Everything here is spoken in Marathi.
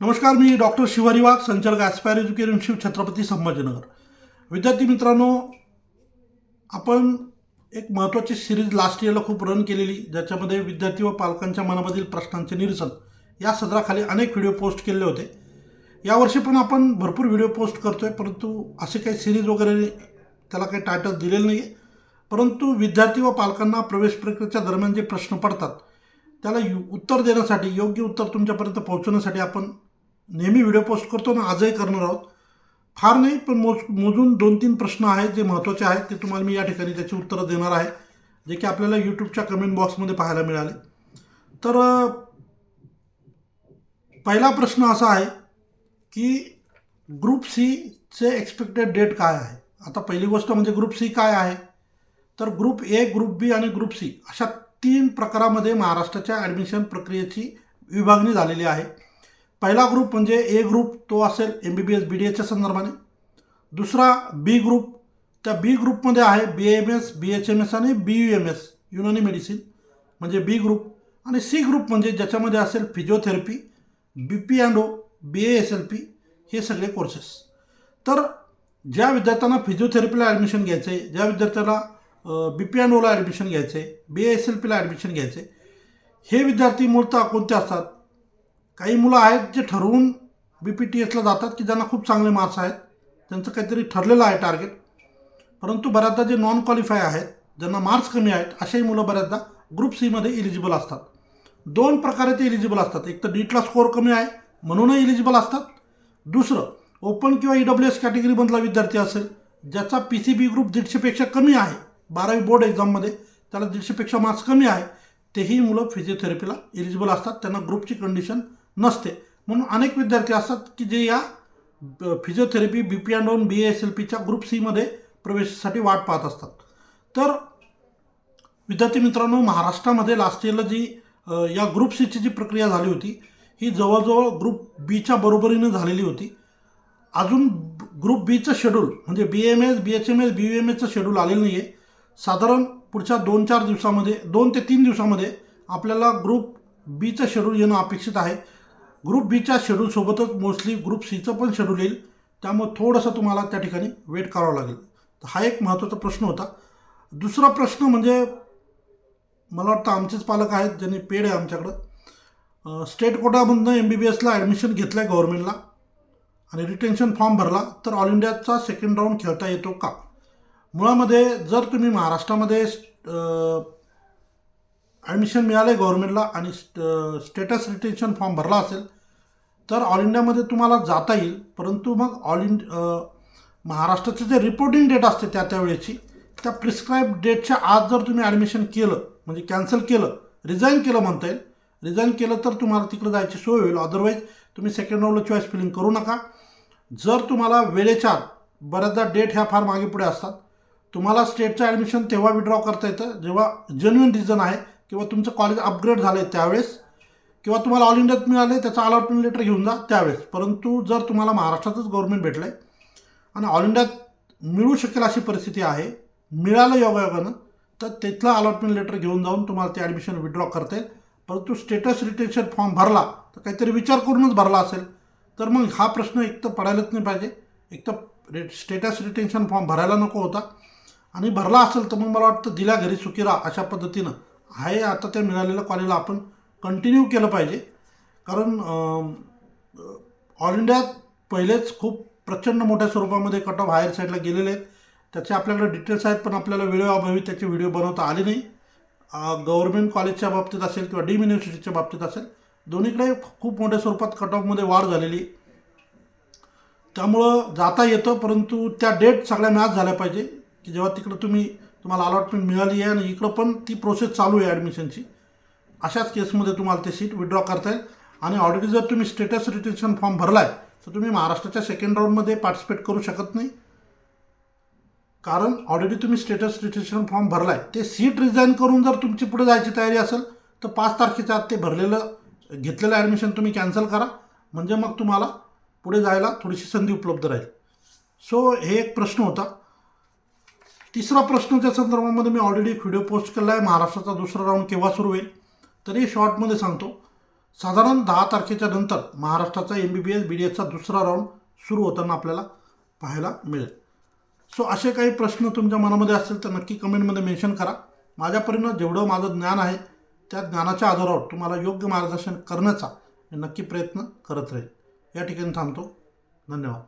नमस्कार मी डॉक्टर शिवारी वाघ संचालक ॲस्पायर एज्युकेशन छत्रपती संभाजीनगर. विद्यार्थी मित्रांनो आपण एक महत्त्वाची सिरीज लास्ट इयरला खूप रन केलेली ज्याच्यामध्ये विद्यार्थी व पालकांच्या मनामधील प्रश्नांचे निरसन या सदराखाली अनेक व्हिडिओ पोस्ट केले होते. यावर्षी पण आपण भरपूर व्हिडिओ पोस्ट करतो आहे परंतु असे काही सिरीज वगैरे त्याला काही टायटल दिलेलं नाही आहे परंतु विद्यार्थी व पालकांना प्रवेश प्रक्रियेच्या दरम्यान जे प्रश्न पडतात त्याला यु उत्तर देण्यासाठी योग्य उत्तर तुमच्यापर्यंत पोहोचवण्यासाठी आपण नेहमी व्हिडिओ पोस्ट करतो ना आजही करणार आहोत. फार नाही पण मोज मोजून दोन तीन प्रश्न आहेत जे महत्त्वाचे आहेत ते तुम्हाला मी या ठिकाणी त्याची उत्तरं देणार आहे जे की आपल्याला यूट्यूबच्या कमेंट बॉक्समध्ये पाहायला मिळाले. तर पहिला प्रश्न असा आहे की ग्रुप सीचे एक्सपेक्टेड डेट काय आहे? आता पहिली गोष्ट म्हणजे ग्रुप सी काय आहे? तर ग्रुप ए ग्रुप बी आणि ग्रुप सी अशा तीन प्रकारामध्ये महाराष्ट्राच्या ॲडमिशन प्रक्रियेची विभागणी झालेली आहे. पहिला ग्रुप म्हणजे ए ग्रुप तो असेल M B B S B D एच्या संदर्भाने. दुसरा बी ग्रुप त्या बी ग्रुपमध्ये आहे B M S B H M S आणि B U M S Unani medicine म्हणजे बी ग्रुप आणि सी ग्रुप म्हणजे ज्याच्यामध्ये असेल physiotherapy B P and O B A S L P हे सगळे कोर्सेस तर ज्या विद्यार्थ्यांना फिजिओथेरपीला ॲडमिशन घ्यायचं आहे ज्या विद्यार्थ्याला बी पी अँड ओला ॲडमिशन घ्यायचं आहे बी ए एस एल पीला ॲडमिशन घ्यायचं आहे हे विद्यार्थी मूळतः कोणते असतात? काही मुलं आहेत जे ठरवून बी पी टी एसला जातात की ज्यांना खूप चांगले मार्क्स आहेत त्यांचं काहीतरी ठरलेलं आहे टार्गेट परंतु बऱ्याचदा जे नॉन क्वालिफाय आहेत ज्यांना मार्क्स कमी आहेत अशाही मुलं बऱ्याचदा ग्रुप सीमध्ये इलिजिबल असतात. दोन प्रकारे ते इलिजिबल असतात. एक तर डीटला स्कोअर कमी आहे म्हणूनही इलिजिबल असतात. दुसरं ओपन किंवा ई डब्ल्यू एस कॅटेगरीमधला विद्यार्थी असेल ज्याचा पी सी बी ग्रुप दीडशेपेक्षा कमी आहे बारावी बोर्ड एक्झाममध्ये त्याला दीडशेपेक्षा मार्क्स कमी आहे तेही मुलं फिजिओथेरपीला इलिजिबल असतात. त्यांना ग्रुपची कंडिशन नसते. म्हणून अनेक विद्यार्थी असतात की जे या physiotherapy B P and O B S L पीच्या ग्रुप सीमध्ये प्रवेशासाठी वाट पाहत असतात. तर विद्यार्थी मित्रांनो महाराष्ट्रामध्ये लास्ट इयरला जी या ग्रुप सीची जी प्रक्रिया झाली होती ही जवळजवळ ग्रुप बीच्या बरोबरीनं झालेली होती. अजून ग्रुप बीचं शेड्यूल म्हणजे B M S B H M S B U M एसचं शेड्यूल आलेलं नाही आहे साधारण पुढच्या दोन चार दिवसामध्ये दोन ते तीन दिवसामध्ये आपल्याला ग्रुप बीचं शेड्यूल येणं अपेक्षित आहे. ग्रुप बीच्या शेड्यूलसोबतच मोस्टली ग्रुप सीचं पण शेड्यूल येईल. त्यामुळे थोडंसं तुम्हाला त्या ठिकाणी वेट करावं लागेल. तर हा एक महत्त्वाचा प्रश्न होता. दुसरा प्रश्न म्हणजे मला वाटतं आमचेच पालक आहेत ज्यांनी पेड आहे आमच्याकडं. स्टेट कोटामधनं एम बी बी एसला ॲडमिशन घेतलं आहे गव्हर्मेंटला आणि रिटेन्शन फॉर्म भरला तर ऑल इंडियाचा सेकंड राऊंड खेळता येतो का? मुळामध्ये जर तुम्ही महाराष्ट्रामध्ये ॲडमिशन मिळालं आहे गव्हर्मेंटला आणि स्टेटस रिटेन्शन फॉर्म भरला असेल तर ऑल इंडियामध्ये तुम्हाला जाता येईल. परंतु मग ऑल इंड महाराष्ट्राचे जे रिपोर्टिंग डेट असते त्या त्यावेळेची त्या प्रिस्क्राईब डेटच्या आज जर तुम्ही ॲडमिशन केलं म्हणजे कॅन्सल केलं रिझाईन केलं म्हणता येईल. रिझाईन केलं तर तुम्हाला तिकडे जायची सोय होईल. अदरवाईज तुम्ही सेकंड राऊंडला चॉईस फिलिंग करू नका. जर तुम्हाला वेळेच्या आत बऱ्याचदा डेट ह्या फार मागे पुढे असतात. तुम्हाला स्टेटचं ॲडमिशन तेव्हा विड्रॉ करता येतं. जेव्हा जेन्युइन रिझन आहे किंवा तुमचं कॉलेज अपग्रेड झालं आहे त्यावेळेस किंवा तुम्हाला ऑल इंडियात मिळाले त्याचं अलॉटमेंट लेटर घेऊन जा त्यावेळेस. परंतु जर तुम्हाला महाराष्ट्रातच गव्हर्नमेंट भेटलं आहे आणि ऑल इंडियात मिळू शकेल अशी परिस्थिती आहे मिळालं योगायोगानं तर तिथलं अलॉटमेंट लेटर घेऊन जाऊन तुम्हाला ते ॲडमिशन विड्रॉ करता येईल. परंतु स्टेटस रिटेन्शन फॉर्म भरला तर काहीतरी विचार करूनच भरला असेल तर मग हा प्रश्न एक तर पडायलाच नाही पाहिजे. एक तर रे स्टेटस रिटेन्शन फॉर्म भरायला नको होता. आणि भरला असेल तर मग मला वाटतं दिल्या घरी सुकिरा अशा पद्धतीनं. आहे आता त्या मिळालेल्या कॉलेजला आपण कंटिन्यू केलं पाहिजे. कारण ऑल इंडियात पहिलेच खूप प्रचंड मोठ्या स्वरूपामध्ये कट ऑफ हायर साईडला गेलेले आहेत. त्याचे आपल्याकडे डिटेल्स आहेत पण आपल्याला वेळेअभावी त्याचे व्हिडिओ बनवता आले नाही. गव्हर्मेंट कॉलेजच्या बाबतीत असेल किंवा डीम युनिव्हर्सिटीच्या बाबतीत असेल दोन्हीकडे खूप मोठ्या स्वरूपात कट ऑफमध्ये वाढ झालेली. त्यामुळं जाता येतं परंतु त्या डेट सगळ्या मॅच झाल्या पाहिजे की जेव्हा तिकडं तुम्ही तुम्हाला अलॉटमेंट मिळाली आहे आणि इकडं पण ती प्रोसेस चालू आहे ॲडमिशनची अशाच केसमध्ये तुम्हाला ते सीट विड्रॉ करता येईल. आणि ऑलरेडी जर तुम्ही स्टेटस रिटेन्शन फॉर्म भरला आहे तर तुम्ही महाराष्ट्राच्या सेकंड राऊंडमध्ये पार्टिसिपेट करू शकत नाही. कारण ऑलरेडी तुम्ही स्टेटस रिटेन्शन फॉर्म भरला आहे ते सीट रिझाईन करून जर तुमची पुढे जायची तयारी असेल तर पाच तारखेच्या आत ते भरलेलं घेतलेलं ॲडमिशन तुम्ही कॅन्सल करा. म्हणजे मग तुम्हाला पुढे जायला थोडीशी संधी उपलब्ध राहील. सो हे एक प्रश्न होता. तिसरा प्रश्नाच्या संदर्भामध्ये मी ऑलरेडी एक व्हिडिओ पोस्ट केला आहे महाराष्ट्राचा दुसरा राऊंड केव्हा सुरू होईल? तरी शॉर्टमध्ये सांगतो साधारण दहा तारखेच्या नंतर महाराष्ट्राचा M B B S B D एसचा दुसरा राऊंड सुरू होताना आपल्याला पाहायला मिळेल. सो असे काही प्रश्न तुमच्या मनामध्ये असतील तर नक्की कमेंटमध्ये मेन्शन करा. माझ्यापर्यंत जेवढं माझं ज्ञान आहे त्या ज्ञानाच्या आधारावर तुम्हाला योग्य मार्गदर्शन करण्याचा मी नक्की प्रयत्न करत राहील. या ठिकाणी थांबतो. धन्यवाद.